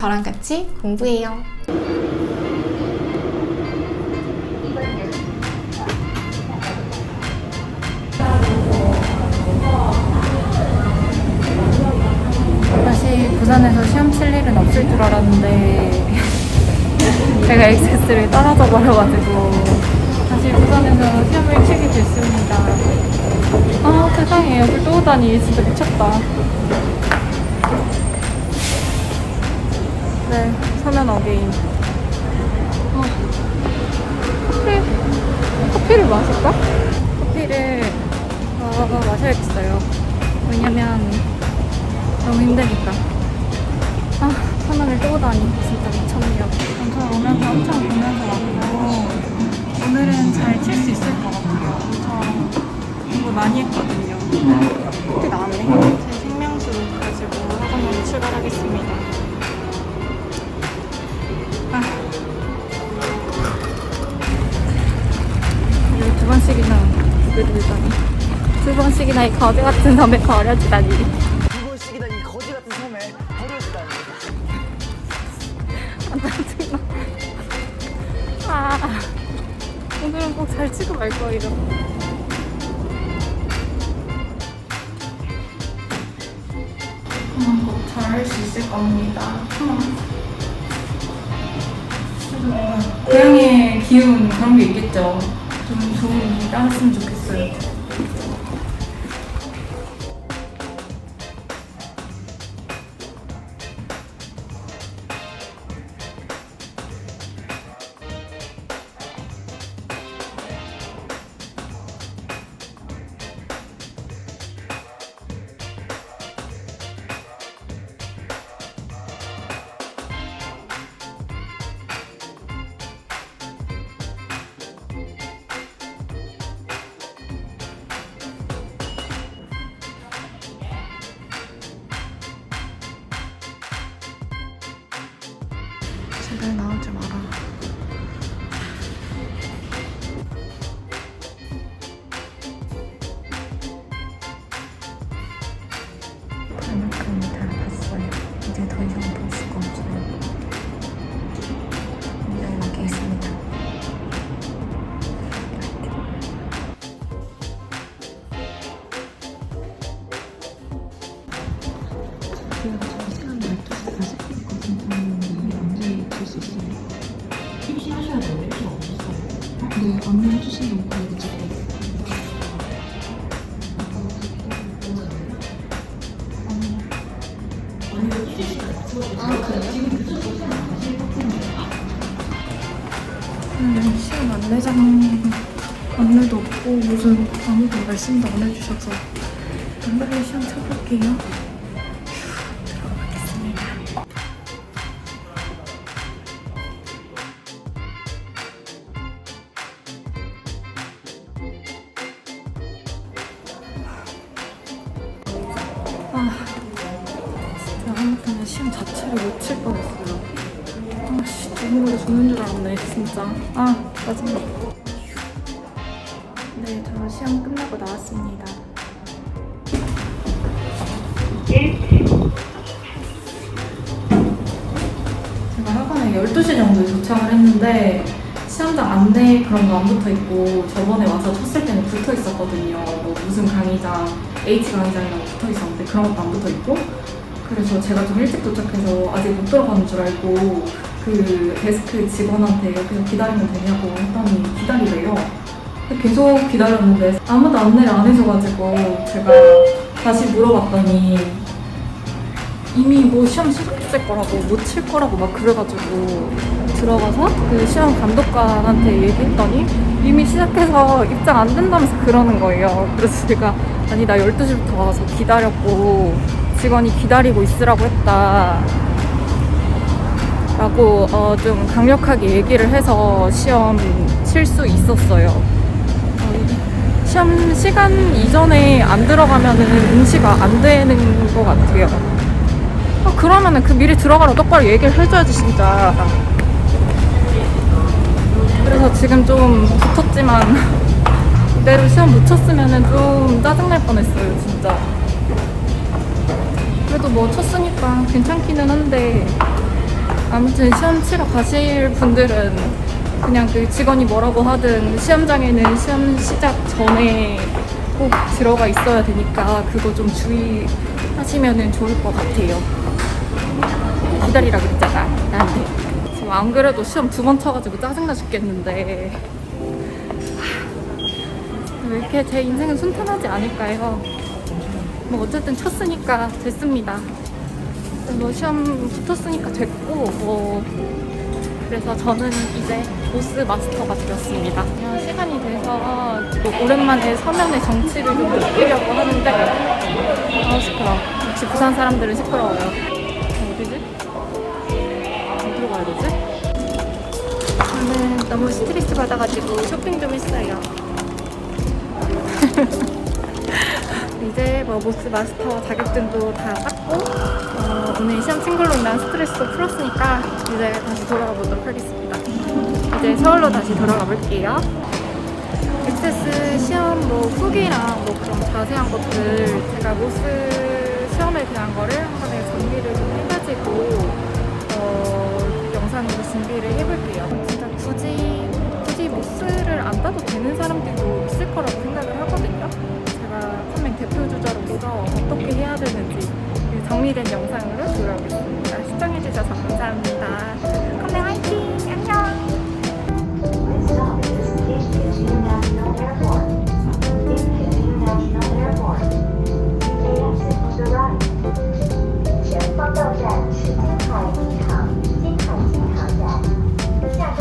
저랑 같이 공부해요. 다시 부산에서 시험 칠 일은 없을 줄 알았는데 제가 액세스를 떨어져 버려가지고 다시 부산에서 시험을 치게 됐습니다. 아 세상에 여기 또 오다니 진짜 미쳤다. 네, 서면 어게인. 어, 커피, 커피를 마실까? 커피를 어, 마셔야겠어요. 왜냐면 너무 힘드니까. 아, 천원을 또 오다니. 진짜 미쳤네요. 전차 오면서 엄청 보면서 왔고, 오늘은 잘 칠 수 있을 것 같아요. 엄청 공부 많이 했거든요. 번씩이나 이 거지 같은 섬에 버려지다니. 두 번씩이나 이 거지 같은 섬에 버려지다니. 짜증나. 아, 오늘은 꼭 잘 치고 말 거예요. 음, 꼭 잘할 수 있을 겁니다. 고양이의 기운 그런 게 있겠죠. 좀 좋은 일 따랐으면 좋겠어요. 제발 나오지 마라. 반역금이 네, 언니 해주신 거 보여드릴게요. 음, 시험 안내장 안내도 없고 무슨 아무도 말씀도 안 해주셔서. 빨리 시험 쳐볼게요. 하마터면 시험 자체를 못 칠 뻔했어요. 아씨 두근거려 죽는 줄 알았네 진짜. 아 짜증나 네 저 시험 끝나고 나왔습니다. 제가 학원에 12시 정도에 도착을 했는데 시험장 안내 그런 거 안 붙어 있고 저번에 와서 쳤을 때는 붙어 있었거든요. 뭐 무슨 강의장 H 강의장이라고 붙어 있었는데 그런 것도 안 붙어 있고 그래서 제가 좀 일찍 도착해서 아직 못 들어가는 줄 알고 그 데스크 직원한테 그냥 기다리면 되냐고 했더니 기다리래요. 계속 기다렸는데 아무도 안내를 안 해줘가지고 제가 다시 물어봤더니 이미 뭐 시험 시작했을 거라고 못 칠 거라고 막 그래가지고 들어가서 그 시험 감독관한테 얘기했더니 이미 시작해서 입장 안 된다면서 그러는 거예요. 그래서 제가 아니 나 12시부터 와서 기다렸고 직원이 기다리고 있으라고 했다. 라고 어, 좀 강력하게 얘기를 해서 시험 칠 수 있었어요. 어, 시험 시간 이전에 안 들어가면은 응시가 안 되는 것 같아요. 어, 그러면은 그 미리 들어가라 똑바로 얘기를 해줘야지 진짜. 그래서 지금 좀 붙었지만 이대로 시험 못 쳤으면은 좀 짜증날 뻔했어요 진짜. 그래도 뭐 쳤으니까 괜찮기는 한데 아무튼 시험 치러 가실 분들은 그냥 그 직원이 뭐라고 하든 시험장에는 시험 시작 전에 꼭 들어가 있어야 되니까 그거 좀 주의하시면 좋을 것 같아요. 기다리라 그랬잖아, 나한테. 지금 안 그래도 시험 두 번 쳐가지고 짜증나 죽겠는데. 하, 왜 이렇게 제 인생은 순탄하지 않을까요? 뭐 어쨌든 쳤으니까 됐습니다. 뭐 시험 붙었으니까 됐고 뭐 그래서 저는 이제 보스 마스터가 되었습니다. 그냥 시간이 돼서 또 오랜만에 서면의 정치를 좀 느끼려고 하는데 아 시끄러. 역시 부산 사람들은 시끄러워요. 어디지? 어디로 가야 되지? 저는 너무 스트레스 받아가지고 쇼핑 좀 했어요. 이제 뭐 모스 마스터 자격증도 다 땄고 어, 오늘 시험 친 걸로 인한 스트레스도 풀었으니까 이제 다시 돌아가 보도록 하겠습니다. 이제 서울로 다시 돌아가 볼게요. 엑세스 시험 뭐 후기랑 뭐 그런 자세한 것들 제가 모스 시험에 대한 거를 한 번에 정리를 좀 해가지고 어, 영상으로 준비를 해볼게요. 진짜 굳이 굳이 모스를 안 따도 되는 사람들도 있을 거라고 하거든요. 정리된 영상으로.